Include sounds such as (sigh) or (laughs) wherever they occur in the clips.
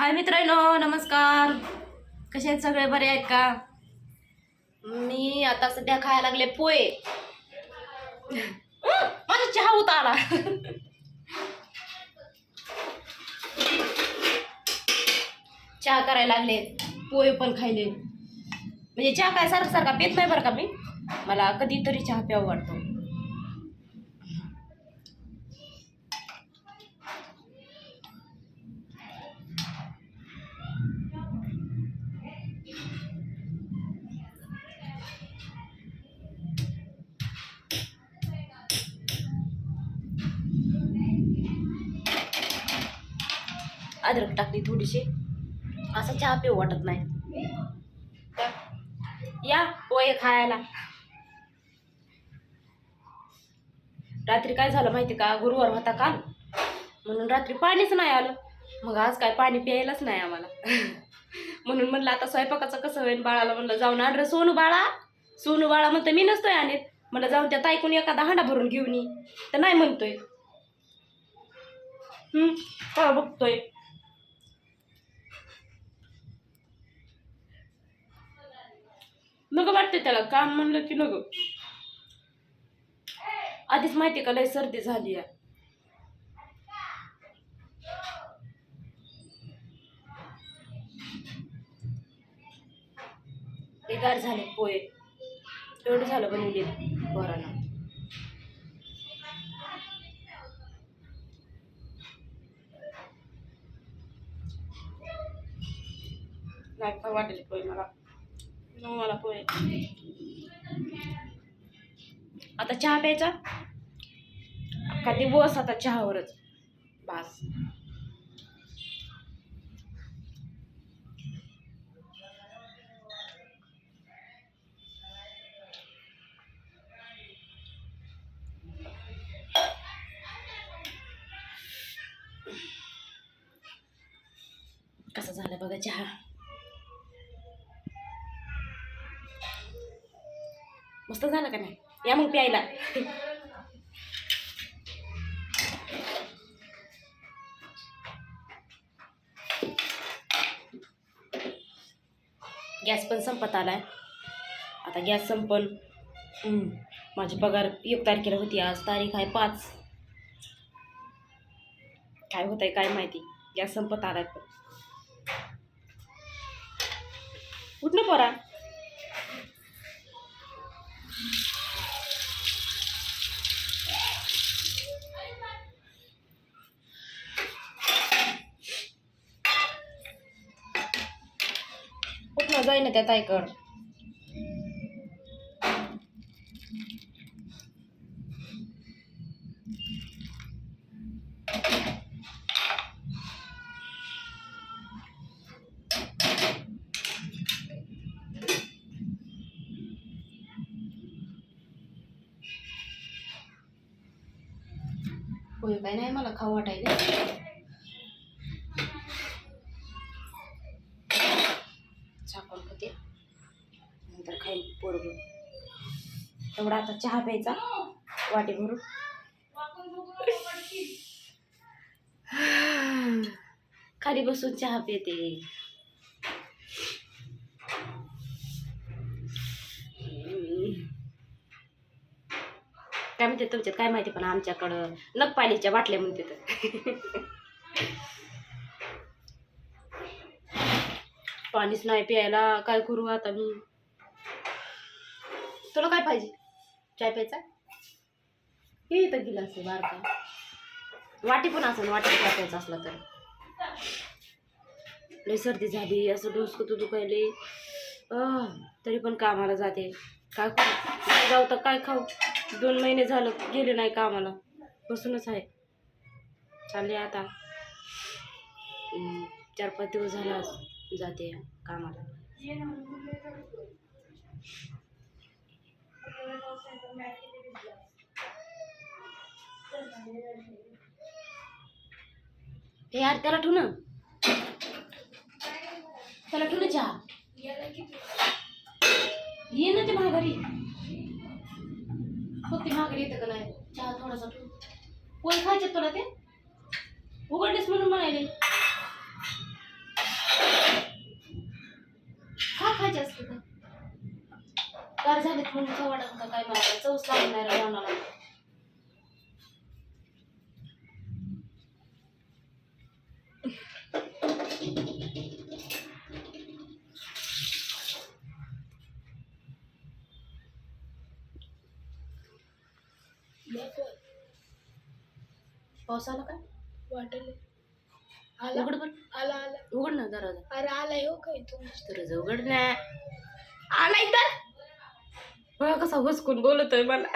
हाय मित्रांनो नमस्कार. कसे आहेत सगळे? बरे आहेत का? मी आता सध्या खायला लागले पोहे. (laughs) माझा चहा होता आला. (laughs) चहा करायला लागले. पोहे पण खायले. म्हणजे चहा काय सारखा सारखा पेत नाही बरं का मी? मला कधीतरी चहा प्यावं वाटतो. अद्रक टाकली थोडीशी. असं चहा पिऊ वाटत नाही. तर या पोहे खायला. रात्री काय झालं माहिती का? गुरुवार होता काल. म्हणून रात्री पाणीच नाही आलं. मग आज काय पाणी प्यायलाच नाही आम्हाला. (laughs) म्हणून म्हणलं आता स्वयंपाकाचं कसं होईल बाळाला? म्हणलं जाऊन आण सोनू बाळा. सोनू बाळा म्हणतं मी नसतोय आणत. म्हणलं जाऊन त्या ताईकून एखादा हांडा भरून घेऊन ये. तर नाही म्हणतोय. हम्म बघतोय. नको वाटते त्याला काम म्हणलं की नको आधीच माहिती का लय सर्दी झाली आहे. बेकार झाले पोहे. एवढं झालं बनवले पोरांना. नाही का वाटेल पोहे मला. मग मला पोहे. आता चहा प्यायचा? का दिवस आता चहावरच? बास. कसा झाला बघा चहा? मस्त झालं का नाही? या मग प्यायला. गॅस पण संपत आला आहे आता गॅस संपल. माझी पगार एक तारखेला होती आज तारीख आहे पाच. काय होत आहे काय माहिती? गॅस संपत आलाय पण. उठ ना पोरा. कुठं जाईन त्या ताईकड होय काय नाही मला खाऊ वाटायला झाकण होते नंतर खाईल तेवढा आता चहा प्यायचा. वाटे भरून. खाली बसून चहा पिते. काय म्हणते तुमच्यात? काय माहिती पण आमच्याकडं. नगपालीच्या बाटल्या म्हणते तर. पाणीच नाही प्यायला. काय करू आता मी? तुला काय पाहिजे? चाय प्यायचा? हे इथं गिलास आहे बारका. वाटी पण असेल वाटी चहा प्यायचा असला तर. लय सर्दी झाली असं डोसकं तू दुखायले. तरी पण कामाला जाते. काय करू? जाऊ तर काय खाऊ? दोन महिने झालं गेले नाही कामाला. बसूनच आहे. चालले आता. चार पाच दिवस झाला जाते कामाला. यार त्याला ठेवू ना. त्याला ठेवू ना चहा. ये ना ते महागारी फक्त महागारी येतं का नाही. चहा थोडासा ठेवू. कोण खायचे तुला ते? उघडलेस म्हणून म्हणाले वाटत का काय मला काय चवच लागून नाही रे जेवणाला पाऊस आला काय? वाटले आला? उघड पण आला आला. उघड ना जरा अरे आला हो काय तू तर उघड ना. आलाय तर. बघा कसा घुसकून बोलतोय मला.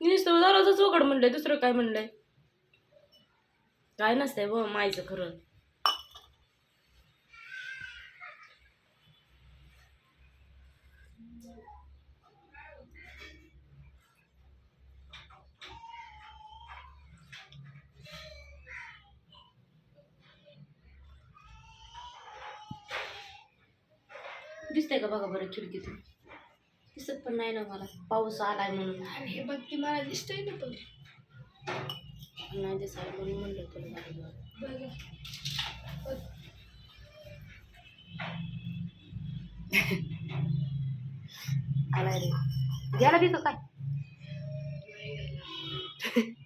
नुसतं दररोजच उघड म्हणलंय दुसरं काय म्हणलंय? काय नसतंय व मायचं खरं. दिसतंय का बघा बरं खिडकीतून? दिसत पण नाही ना मला. पाऊस आलाय म्हणून. हे बघ ती मला दिसतंय ना पण. नाही दिसायला म्हणून म्हणलं तुला बघ. (laughs) आलाय रे. गेला बी का काय (laughs)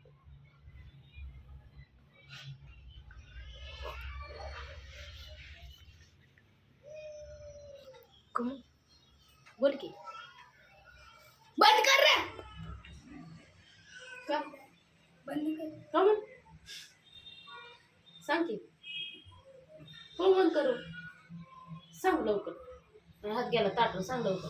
बोल की बंद कर रे का बंद कर. का म्हण? सांग की. हो करू. सांग लवकर. हात गेला ताटून सांग लवकर.